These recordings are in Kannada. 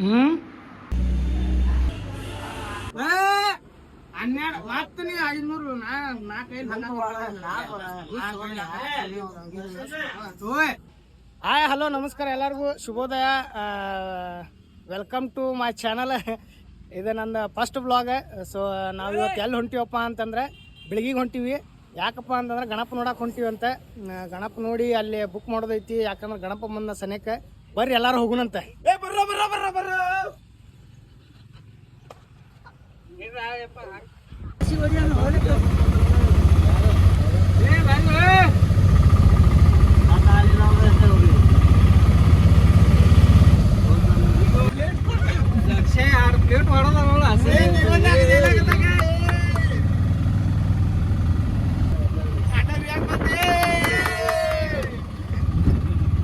ಹ್ಮ್? ಹನ್ನೆರಡು ಮತ್ತೆ ನೀ ಐನೂರು ನಾಲ್ಕೈದು ಹಾಯ್ ಹಲೋ ನಮಸ್ಕಾರ ಎಲ್ಲರಿಗೂ. ಶುಭೋದಯ. ವೆಲ್ಕಮ್ ಟು ಮೈ ಚಾನಲ್ ಇದು ನಂದು ಫಸ್ಟ್ ಬ್ಲಾಗ್ ಸೊ ನಾವು ಇವತ್ತು ಎಲ್ಲಿ ಹೊಂಟಿವಪ್ಪ ಅಂತಂದ್ರೆ ಬೆಳಗಿಗೆ ಹೊಂಟಿವಿ. ಯಾಕಪ್ಪ ಅಂತಂದ್ರೆ ಗಣಪ ನೋಡಕ್ಕೆ ಹೊಂಟಿವಿ ಅಂತ. ಗಣಪ ನೋಡಿ ಅಲ್ಲಿ ಬುಕ್ ಮಾಡೋದೈತಿ. ಯಾಕಂದ್ರೆ ಗಣಪ ಬಂದ ಸನೇಕ. ಬರ್ರಿ ಎಲ್ಲರೂ ಹೋಗುಣಂತೆ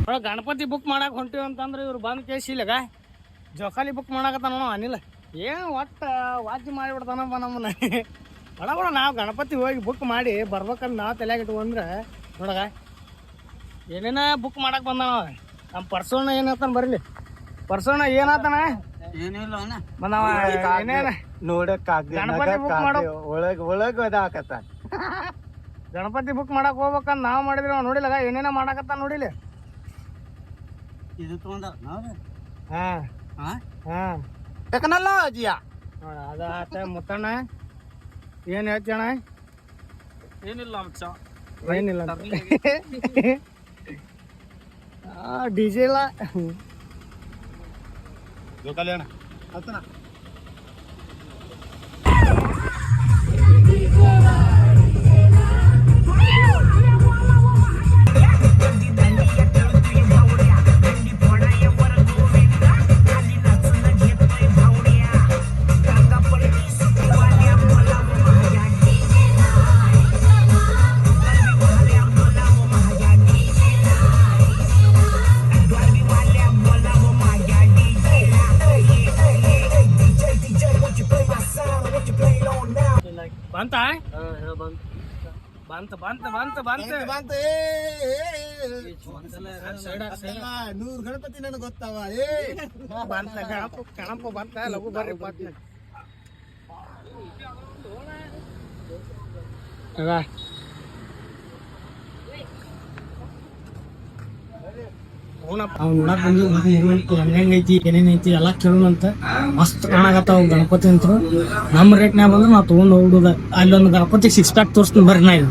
ಒಳಗೆ ಗಣಪತಿ ಬುಕ್ ಮಾಡಕ್ ಹೊಂಟಿವಿ ಅಂತಂದ್ರೆ ಇವ್ರು ಬಂದ್ ಕೇಸ್ ಇಲ್ಲಗ ಜೋಕಾಲಿ ಬುಕ್ ಮಾಡಕತ್ತಾನ ಅನಿಲ ಅನಿಲ್. ಏನು ಒಟ್ಟ ವಾಚ್ ಮಾಡಿಬಿಡ್ತಾನಪ್ಪ ನಮ್ಮನ್ನ. ಬಡ ಬಡ ನಾವು ಗಣಪತಿ ಹೋಗಿ ಬುಕ್ ಮಾಡಿ ಬರ್ಬೇಕಂತ ನಾವು ತಲೆಯಾಗ ಇಟ್ಕೊಂಡ್ರೆ ನೋಡಗ ಏನೇನ ಬುಕ್ ಮಾಡಕ್ ಬಂದಾನ ನಮ್ ನಮ್ಮ ಪರ್ಸೋಣ ಏನಾತಾನ ಬರಲಿ. ಪರ್ಸೋಣ ಏನಾತಾನ ಏನಿಲ್ಲ ಬಂದವ ಏನೇನ? ನೋಡಕ್ ಗಣಪತಿ book ಮಾಡು. ಒಳಗ್ ಒಳಗ್ ಅದಾಕತ್ತ ಗಣಪತಿ ಬುಕ್ ಮಾಡಕ್ ಹೋಗ್ಬೇಕಂತ ನಾವ್ ಮಾಡಿದ್ರೆ ನೋಡಿಲ್ಲ ಏನೇನ ಮಾಡಕತ್ತಾನ ನೋಡಿಲಿ. ಇದು ತಗೊಂಡ ಹಾ. ನೋಡ ಅದ ಆತ ಮುತ್ತಣ್ಣ ಏನ್ ಹೇಳ್ತೀಯಣ್ಣ? ಏನಿಲ್ಲ ಮಚ್ಚ ಏನಿಲ್ಲ ಡಿ ಜೆ ಇಲ್ಲ. ಅಣ್ಣ. ಬಂತ ಬಂತ ಬಂತ ಬಂತ. ಬಂತ ನೂರ್ ಗಣಪತಿ ನನಗೆ ಗೊತ್ತಾವ ಏ. ಬಂತ ಗಣಪ ಗಣಪ ಬಂತ ಲಘು ಬರ್ರಿ ಬಂತ ಹೆಂಗೈತಿ ಏನೇನೈತಿ ಎಲ್ಲ ಕೇಳೋಣಂತ ಮಸ್ತ್ ಕಾಣಕತ್ತಾವ ಗಣಪತಿ ಅಂತ. ನಮ್ಮ ರೇಟ್ನ್ಯಾಗ ಬಂದ್ರೆ ನಾವು ತೊಗೊಂಡು ಹೋಗುದ ಅಲ್ಲೊಂದು ಗಣಪತಿ ಸಿಕ್ಸ್ ಪ್ಯಾಕ್ ತೋರಿಸ್ತೀನಿ ಬರ್ರಿ ನಾ ಇದು.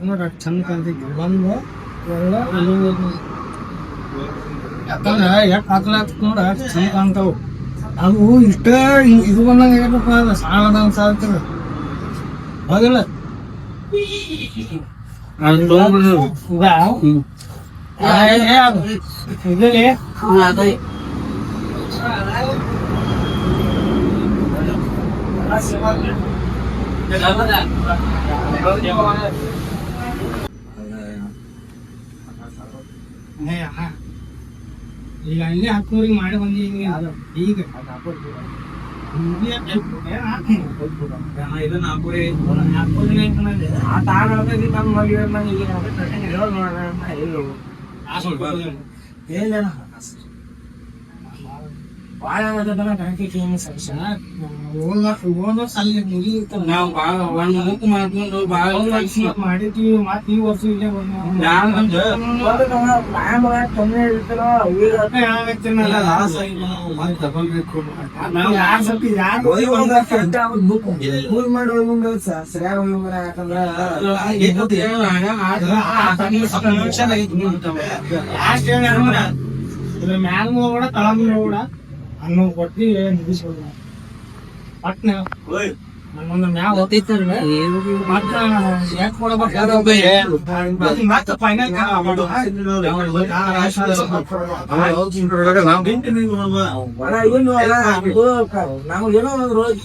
ಬರೀ ಅಷ್ಟು ಚಂದ ಕಾಣ್ತೈತಿ. ಬಂದು ಎಲ್ಲ ಯಾಕಂದ್ರೆ ಯಾಕೆ ಹಾಕ್ಲಾಕ್ ನೋಡ ಚಂದ ಕಾಣ್ತಾವು. ಅದು ಇಷ್ಟ ಇದು ಬಂದಂಗೆ ಆಗೈತಪ್ಪ ಅದು ಸಾಲದಂಗ ಸಾಲ್ತದ ಹೌದಿಲ್ಲ? ಇದಲ್ಲಿ ಈಗ ಹಂಗೆ ಹತ್ತೂರಿಗೆ ಮಾಡಿ ಬಂದಿ ಹಿಂಗೆ ಈಗ. ಇದನ್ನ ಹಾಕುರಿ. ಭಾಳ ಅಲ್ಲಿ ಮುಗಿಯಿತ್ತಲ್ಲ ನಾವು ಒಂದ್ ಮುಕ್ ಮಾಡ್ಕೊಂಡು ಬಾಳ ಮಾಡಿದ್ವಿ ಈ ವರ್ಷ ಇಲ್ಲೇ? ನಾವು ಯಾರ್ ಸ್ವಲ್ಪ ಯಾರ್ ಇದ್ರ ಮ್ಯಾಲ ಹೋಗ್ಬೇಡ ತಳಗ ಹೋಗ್ಬೇಡ ಅನ್ನೋ ಕೊಟ್ಟಿ ಮುಗಿಸ್ಬಿಡ ಪಟ್ನ ನನ್ನೊಂದು ಮ್ಯಾಗ ಮತ್ತ ಯಾಕೆ ಕೊಡ್ಬೇಕು? ಮತ್ತೆ ಫೈನಲ್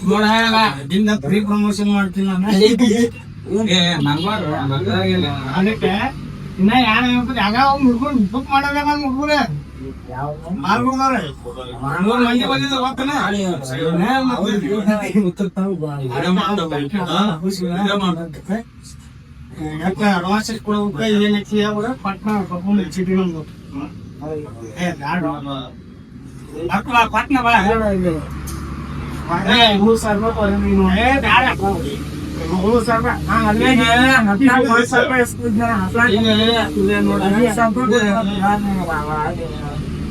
ನೋಡ ದಿನ ಫ್ರೀ ಪ್ರಮೋಷನ್ ಮಾಡ್ತೀನಿ ನಾನು. ಅದಕ್ಕೆ ಇನ್ನ ಯಾರು ಯಾಗ ಮುಡ್ಕೊಂಡು ಬುಕ್ ಮಾಡೋದ ಮುಡ್ಗುರೆ ಮಾರ್ಗುಡ್ದಾರೆ ಮೂರ್ ಮಂದಿ ಬಂದಿದ್ರು ಗೊತ್ತನ ಯಾಕೆ ಅಡ್ವಾನ್ಸ್ ಕೊಡ್ಬೇಕು ಏನೈತಿ ಅವ್ರ ಪಟ್ನ ಕರ್ಕೊಂಡು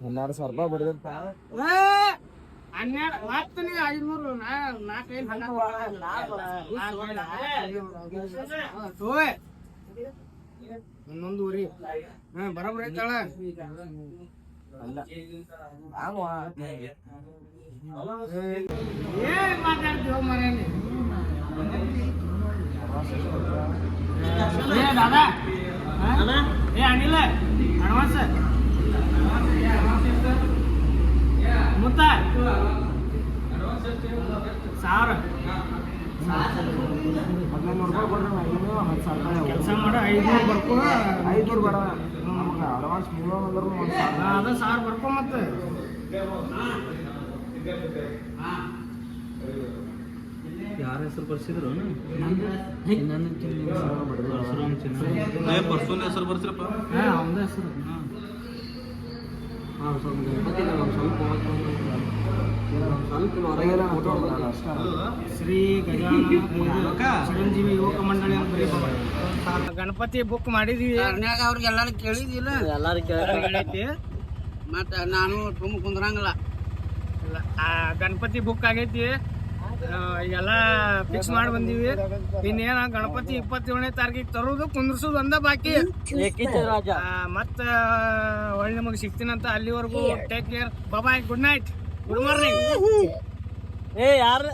ಹನ್ನೆರಡು ಸಾವಿರ ರೂಪಾಯಿ ಬಡಿದಂತ ಏ, ಹನ್ನೆರಡು ಮತ್ತೆ ನೀವು ಐದ್ನೂರು ನಾಲ್ಕೈದು ಹನ್ನೊಂದುವರಿ ಹಾ ಬರೋಬ್ರ ಐತಾಳ? ಏನ್ ಮಾತಾಡ್ತೀವ ಮನೇಲಿ? ಏ ದಾದಾ? ಏ ಅನಿಲ ಅಡ್ವಾನ್ಸ್ ಕೆಲಸ ಮಾಡ ಐದ್ನೂರು ಬರ್ಕೋ. ಐದ್ನೂರು ಬೇಡ. ನಮ್ಗೆ ಅಡ್ವಾನ್ಸ್ ಮೂರು ಅಂದ್ರೂ ಒಂದು ಸಾವಿರ. ಅದ ಸಾವಿರ ಬರ್ಕೊ ಮತ್ತೆ. ಯಾರ ಹೆಸರು ಬರ್ಸಿದ್ರು ಪರ್ಸೋನ್ ಹೆಸರು ಬರ್ಸಿರಪ್ಪ. ಹಾಂ ಸ್ವಲ್ಪ ಹೆಸರು ಶ್ರೀ ಗಜಾನನ ಚಿರಂಜೀವಿ ಯುವಕ ಮಂಡಳಿ ಅಂತ ಬರೀಬಹುದು ಗಣಪತಿ ಬುಕ್ ಮಾಡಿದೀವಿ. ಅವ್ರಿಗೆಲ್ಲಾರು ಕೇಳಿದಿಲ್ಲ ಆಗೈತಿ ಮತ್ತ ನಾನು ತುಂಬ ಕುಂದ್ರಂಗಿಲ್ಲ. ಗಣಪತಿ ಬುಕ್ ಆಗೈತಿ. ಎಲ್ಲ ಫಿಕ್ಸ್ ಮಾಡಿ ಬಂದೀವಿ. ಇನ್ನೇನ ಗಣಪತಿ ಇಪ್ಪತ್ತೇಳನೇ ತಾರೀಕಿಗೆ ತರೋದು ಕುಂದ್ರಸೋದು ಅಂದ ಬಾಕಿ. ಮತ್ತೆ ಮತ್ತ ಒಳ್ಳೆ ನಿಮಗೆ ಸಿಗ್ತೀನಂತ ಅಲ್ಲಿವರೆಗೂ take care bye good night good morning. ಏ ಯಾರು